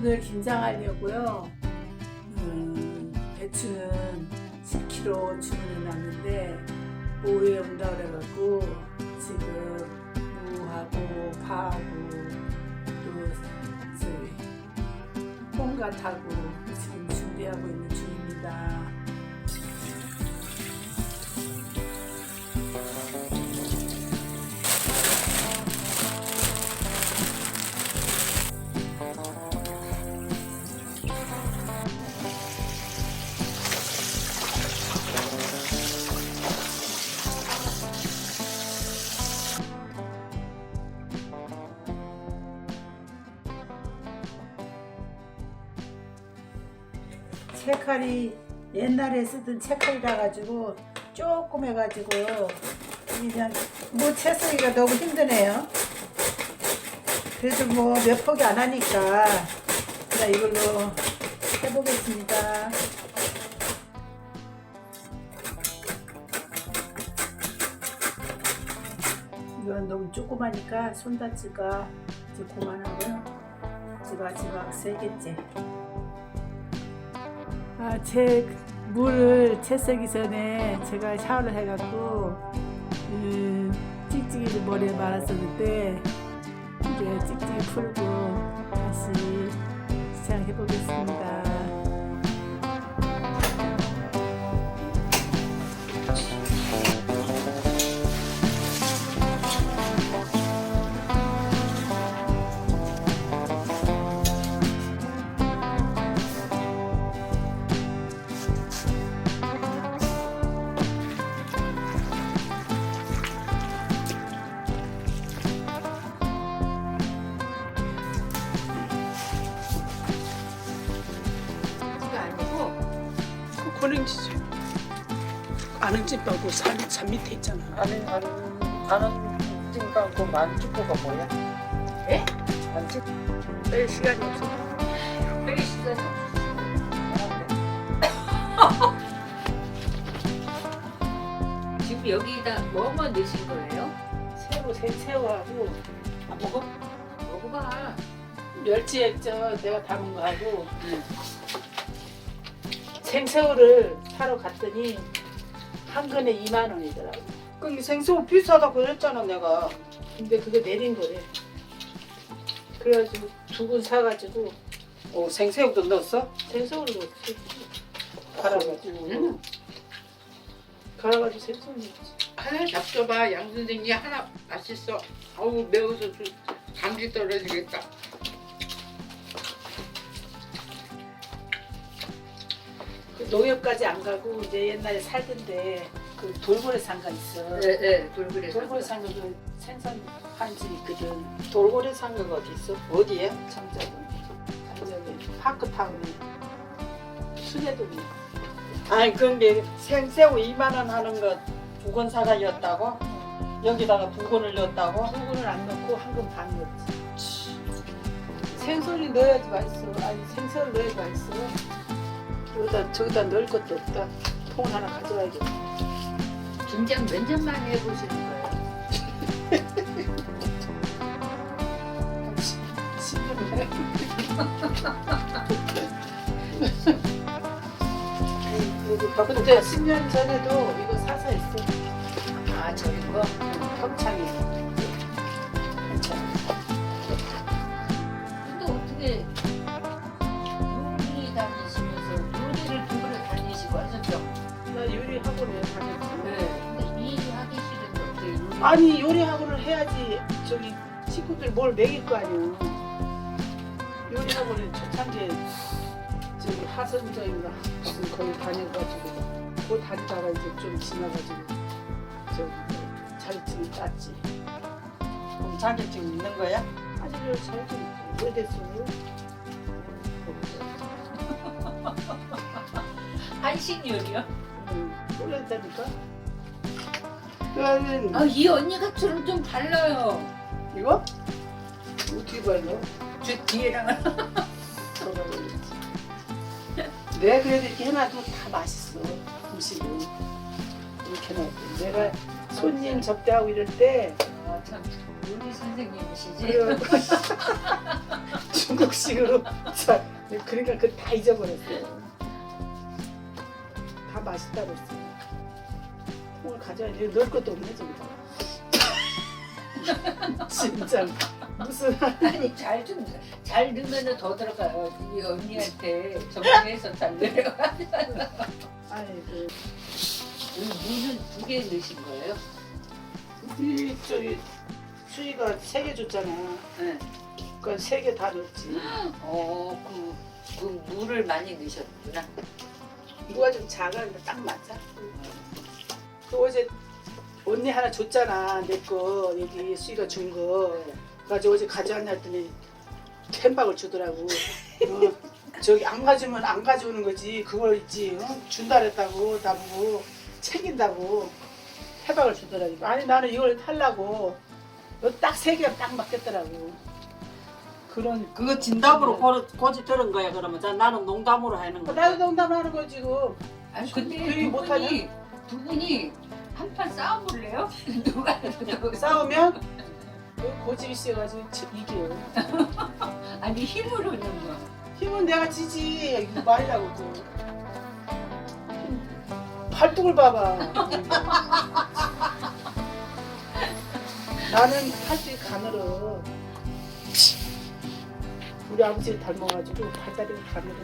오늘 김장하려고요. 음, 배추는 10kg 주문해 놨는데 오후에 온다 그래갖고 지금 무하고 파하고 또 저기 콩갓하고 지금 준비하고 있는 채칼이 옛날에 쓰던 채칼이라 가지고 조금 해가지고 그냥 뭐 채쓰기가 너무 힘드네요. 그래도 뭐몇 폭이 안 하니까 그냥 이걸로 해보겠습니다. 이건 너무 조그마니까 손 다치가 이제 그만하고요. 지바지바 세 개째. 아, 제 물을 채 쓰기 전에 제가 샤워를 해갖고 음, 찍찍이 머리에 말았었는데 이제 찍찍이 풀고 다시 시작해 보겠습니다. 그 고랭지죠. 아는 집 말고 산, 산 밑에 있잖아. 아는 아는 아는 그 만주포가 뭐야? 예? 만주 뺄 시간이 없어. 뺄 시간이 없어. 지금 여기다 뭐만 넣으신 거예요? 새우, 새, 새우하고 아, 먹어? 먹어봐. 멸치 액젓 내가 담은 거 하고 생새우를 사러 갔더니 한 근에 2만 원이더라고. 그 생새우 비싸다고 그랬잖아 내가. 근데 그거 내린 거래. 그래가지고 두 근 사가지고 어 생새우도 넣었어? 생새우를 넣었지. 갈아가지고. 음. 갈아가지고 생새우 넣었지. 하나 잡숴봐 양 선생님 하나 맛있어 어우 매워서 좀 감기 떨어지겠다 농협까지 안 가고 이제 옛날에 살던데 그 돌고래 상가 있어. 네, 네, 돌그래. 돌고래 상가 그 생선한 집 있거든. 돌고래 상가가 어디 있어? 어디에? 장작은. 장작에 파크타운에 순회동에. 아니 근데 생새우 2만 원 하는 거 두건 사가였다고? 여기다가 두 건을 넣었다고? 두 근을 안 넣고 한근반 넣었지. 생선이 넣어야지 맛있어. 아니 생선을 넣어야지 맛있어. 여기다 저기다 넣을 것도 없다. 통 하나 가져와야겠다. 김장 몇 년만 해보시는 거예요? 신문을 그때 10년 전에도 이거 사서 했어. 아, 저런 거? 평창에. 아니 요리 학원을 해야지 저기 친구들 뭘 먹일 거 아니야. 요리 학원에 초창기에 저기 하선저인가 무슨 거기 다녀가지고 그 다니다가 이제 좀 지나가지고 저기 자격증 땄지. 그럼 자격증 있는 거야? 아직은 자격증 오래됐어요. 한식 요리요? 응, 오래됐다니까. 그러면 아, 이 언니가 저랑 좀 달라요. 이거 어떻게 발라? 저 뒤에랑 내가 그래도 이렇게 해놔도 다 맛있어 음식은 이렇게 해놔도 내가 손님 접대하고 이럴 때 아, 참 요리 선생님이시지? 중국식으로 자, 그러니까 그 다 잊어버렸어요. 다 맛있다고 했어. 통을 가져야 돼. 넣을 것도 없네 지금. 진짜 무슨 아니 잘 좀 잘 넣으면 더 들어가요. 이 언니한테 정리해서 잘 넣어요. 아이고 무는 두 개 넣으신 거예요? 우리 저기 수희가 세 개 줬잖아. 네. 그러니까 세 개 다 넣었지. 어, 그, 그 물을 많이 넣으셨구나. 누가 좀 작았는데 딱 맞아. 그 어제 언니 하나 줬잖아 내 거 여기 수희가 준 거. 가지고 어제 가져왔냐 했더니 캔박을 주더라고. 어, 저기 안 가져오면 안 가져오는 거지. 그걸 있지. 어? 준다 그랬다고 나보고 챙긴다고 해박을 주더라고. 아니 나는 이걸 하려고 딱 세 개가 딱 맞겠더라고. 그런 그거 진담으로 고, 고지 들은 거야 그러면 자, 나는 농담으로 하는 어, 거야 나도 농담하는 거지 지금. 아니, 근데 그게 두 못하냐? 두 분이 한 판 싸워볼래요? 누가, 싸우면 여기 고집이 세가지고 이겨. 아니, 힘으로는 뭐. 힘은 내가 지지. 이거 말이라고 또. 팔뚝을 봐봐. 나는 팔뚝이 가늘어. 우리 아버지를 닮아가지고 발다리가 가늘어.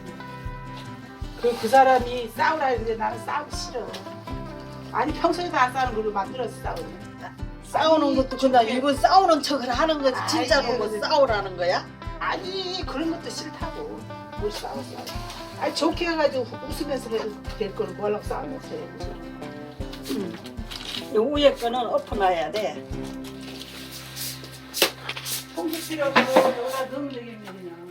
그, 그 사람이 싸우라 했는데 나는 싸우기 싫어. 아니 평소에도 안 싸우는 걸로 만들어서 싸우네. 싸우는 것도 그냥 이거 싸우는 척을 하는 거지 진짜로 아이, 뭐 그- 싸우라는 거야? 아니 그런 것도 싫다고 뭘 싸워 싸워 아니 좋게 해가지고 웃으면서 해도 될 거를 뭐하려고 싸우면서 해 응. 이 위에 거는 엎어놔야 돼 홍기 쓰려고 여기다 넣으면 되겠네 그냥